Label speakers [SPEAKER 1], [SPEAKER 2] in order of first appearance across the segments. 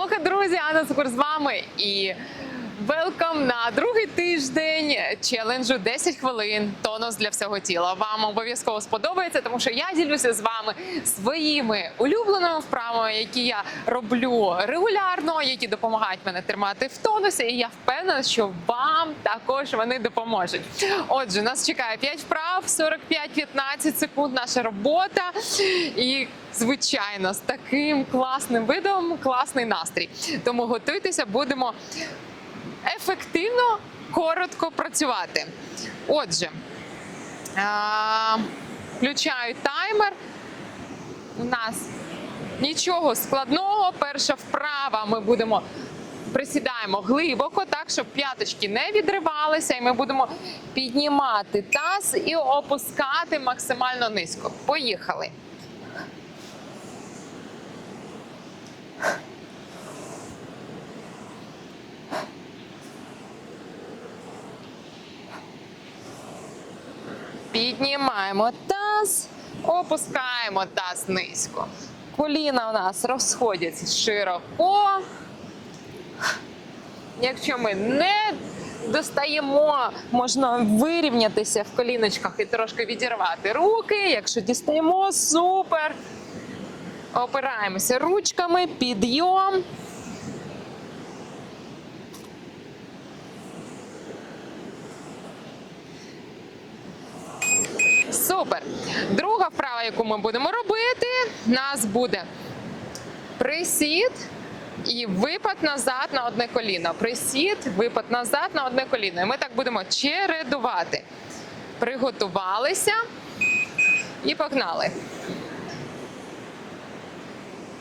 [SPEAKER 1] Алоха, друзі, Анна Сокур з вами. І велкам на другий тиждень челенджу 10 хвилин тонус для всього тіла. Вам обов'язково сподобається, тому що я ділюся з вами своїми улюбленими вправами, які я роблю регулярно, які допомагають мене тримати в тонусі. І я впевнена, що вам також вони допоможуть. Отже, нас чекає 5 вправ, 45-15 секунд. Наша робота і. Звичайно, з таким класним видом класний настрій. Тому готуйтеся, будемо ефективно, коротко працювати. Отже, включаю таймер. У нас нічого складного. Перша вправа ми будемо. Присідаємо глибоко, так щоб п'яточки не відривалися, і ми будемо піднімати таз і опускати максимально низько. Поїхали. Піднімаємо таз, опускаємо таз низько. Коліна у нас розходяться широко. Якщо ми не достаємо, можна вирівнятися в коліночках і трошки відірвати руки. Якщо дістаємо, супер. Опираємося ручками, підйом. Супер. Друга яку ми будемо робити, у нас буде присід і випад назад на одне коліно. Присід, випад назад на одне коліно. І ми так будемо чередувати. Приготувалися і погнали.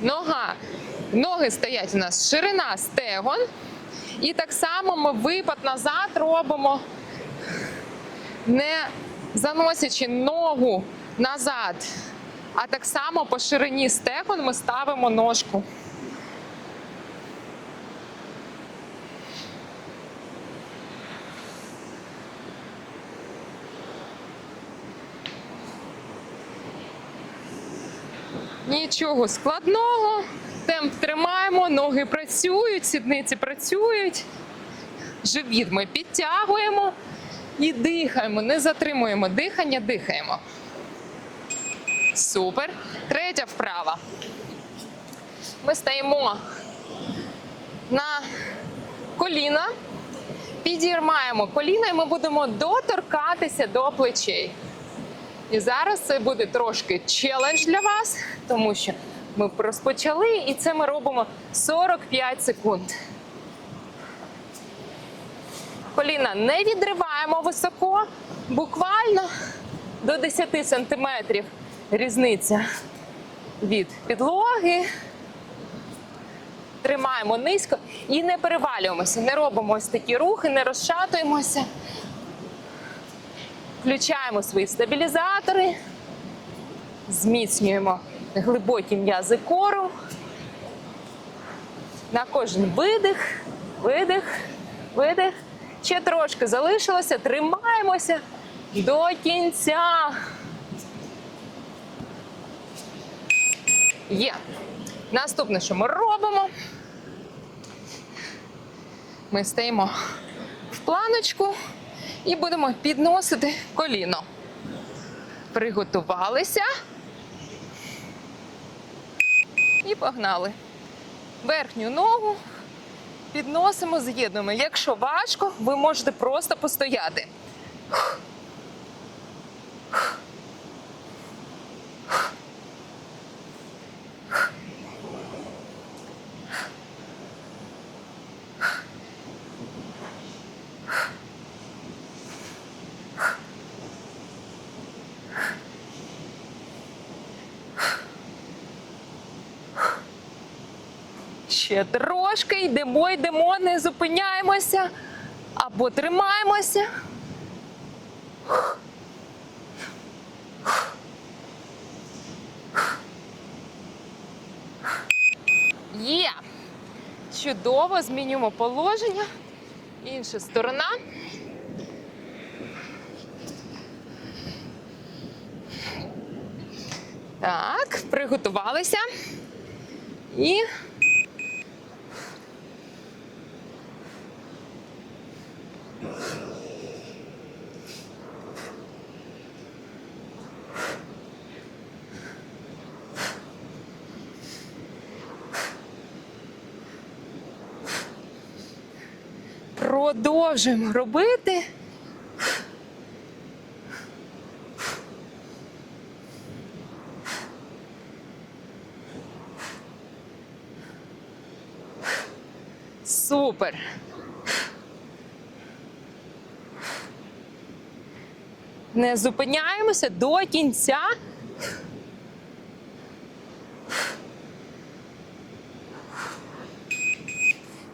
[SPEAKER 1] Нога. Ноги стоять у нас ширина стегон. І так само ми випад назад робимо, не заносячи ногу назад. А так само по ширині стегон ми ставимо ножку. Нічого складного. Темп тримаємо, ноги працюють, сідниці працюють. Живіт ми підтягуємо і дихаємо, не затримуємо дихання, дихаємо. Супер. Третя вправа. Ми стаємо на коліна, підіймаємо коліна і ми будемо доторкатися до плечей. І зараз це буде трошки челендж для вас, тому що ми розпочали, і це ми робимо 45 секунд. Коліна не відриваємо високо, буквально до 10 сантиметрів різниця від підлоги. Тримаємо низько і не перевалюємося, не робимо ось такі рухи, не розшатуємося. Включаємо свої стабілізатори, зміцнюємо глибокі м'язи кору. На кожен видих, видих, видих. Ще трошки залишилося. Тримаємося до кінця. Є. Наступне, що ми робимо? Ми стаємо в планочку і будемо підносити коліно. Приготувалися. І погнали. Верхню ногу підносимо, з'єднуємо. Якщо важко, ви можете просто постояти. Ще трошки йдемо, йдемо, не зупиняємося або тримаємося. Є. Чудово, змінюємо положення. Інша сторона. Так, приготувалися. І Продовжуємо робити. Супер. Не зупиняємося до кінця.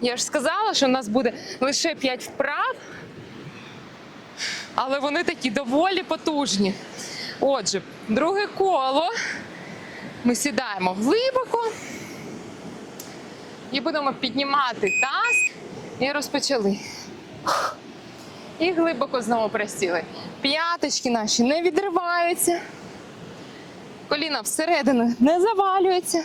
[SPEAKER 1] Я ж сказала, що в нас буде лише 5 вправ, але вони такі доволі потужні. Отже, друге коло. Ми сідаємо глибоко і будемо піднімати таз. І розпочали. І глибоко знову присіли. П'яточки наші не відриваються. Коліна всередину не завалюється.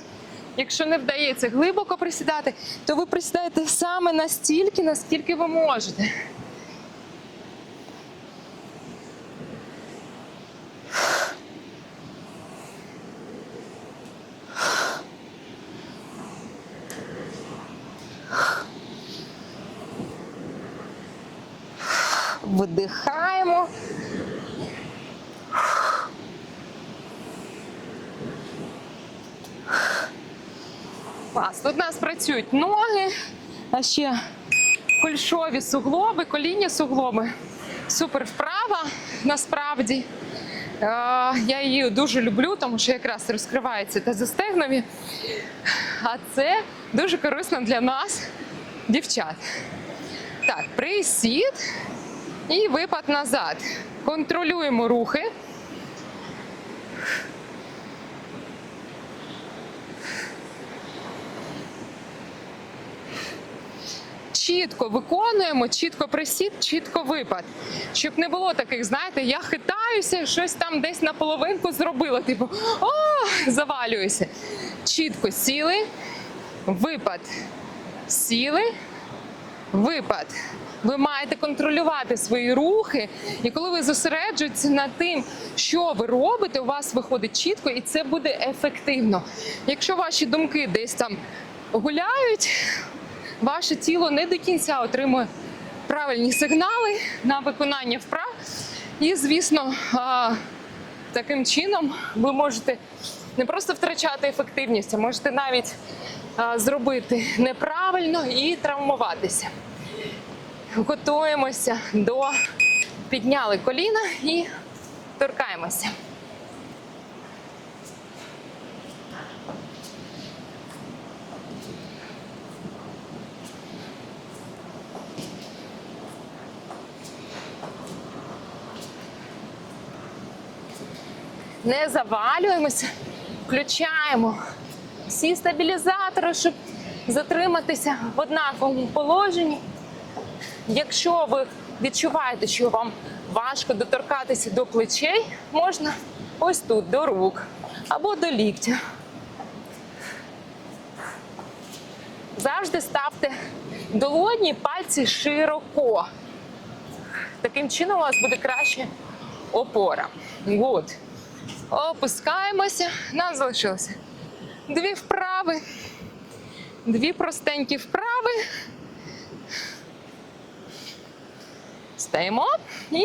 [SPEAKER 1] Якщо не вдається глибоко присідати, то ви присідаєте саме настільки, наскільки ви можете. Видихаємо. Клас. Тут у нас працюють ноги, а ще кульшові суглоби, колінні суглоби. Супер вправа насправді. Е, Я її дуже люблю, тому що якраз розкривається та застегнові. А це дуже корисно для нас, дівчат. Так, присід і випад назад. Контролюємо рухи. Чітко виконуємо, чітко присід, чітко випад. Щоб не було таких, знаєте, я хитаюся, щось там десь на половинку зробила. Типу, о, завалююся. Чітко сіли, випад. Сіли, випад. Ви маєте контролювати свої рухи, і коли ви зосереджуєтеся над тим, що ви робите, у вас виходить чітко, і це буде ефективно. Якщо ваші думки десь там гуляють, ваше тіло не до кінця отримує правильні сигнали на виконання вправ. І, звісно, таким чином ви можете не просто втрачати ефективність, а можете навіть зробити неправильно і травмуватися. Готуємося до підняли коліна і торкаємося. Не завалюємося, включаємо всі стабілізатори, щоб затриматися в однаковому положенні. Якщо ви відчуваєте, що вам важко доторкатися до плечей, можна ось тут до рук або до ліктя. Завжди ставте долоні пальці широко. Таким чином у вас буде краще опора. Good. Опускаємося. Нам залишилося дві вправи, дві простенькі вправи. Стаємо і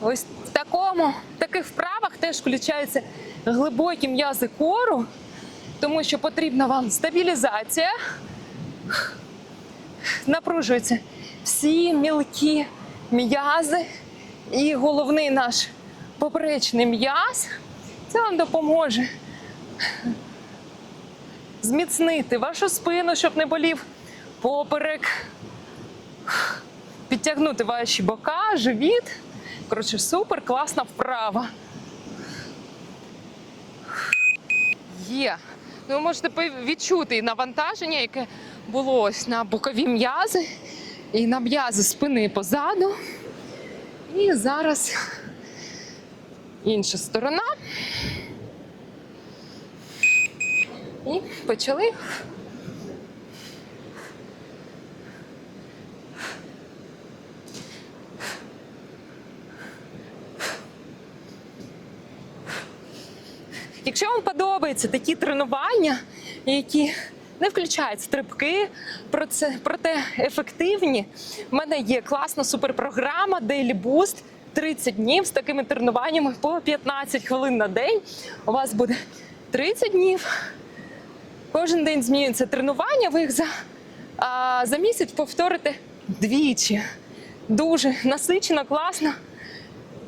[SPEAKER 1] ось в такому, в таких вправах теж включаються глибокі м'язи кору, тому що потрібна вам стабілізація. Напружуються всі мілкі м'язи і головний наш поперечний м'яз. Це вам допоможе зміцнити вашу спину, щоб не болів поперек, підтягнути ваші бока, живіт. Коротше, супер класна вправа. Є. Ну, ви можете відчути навантаження, яке було ось на бокові м'язи і на м'язи спини позаду. І зараз інша сторона. І почали. Якщо вам подобаються такі тренування, які не включають стрибки, проте ефективні, в мене є класна суперпрограма Daily Boost. 30 днів з такими тренуваннями по 15 хвилин на день. У вас буде 30 днів. Кожен день змінюється тренування. Ви їх за, а, за місяць повторите двічі. Дуже насичено, класно.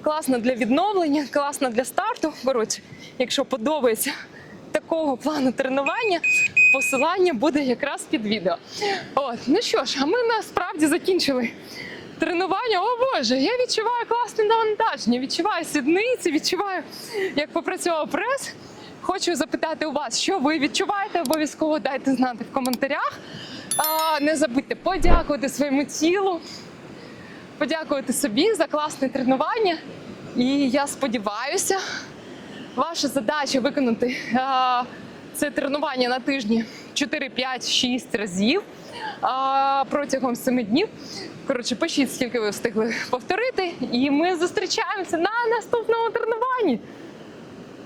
[SPEAKER 1] Класно для відновлення, класно для старту. Коротше, якщо подобається такого плану тренування, посилання буде якраз під відео. От, ну що ж, а ми насправді закінчили тренування. О Боже, я відчуваю класне навантаження, відчуваю сідниці, відчуваю, як попрацював прес. Хочу запитати у вас, що ви відчуваєте, обов'язково дайте знати в коментарях. А, не забудьте подякувати своєму тілу, подякувати собі за класне тренування. І я сподіваюся, ваша задача виконати а, це тренування на тижні 4, 5, 6 разів а, протягом 7 днів. Коротше, пишіть, скільки ви встигли повторити, і ми зустрічаємося на наступному тренуванні.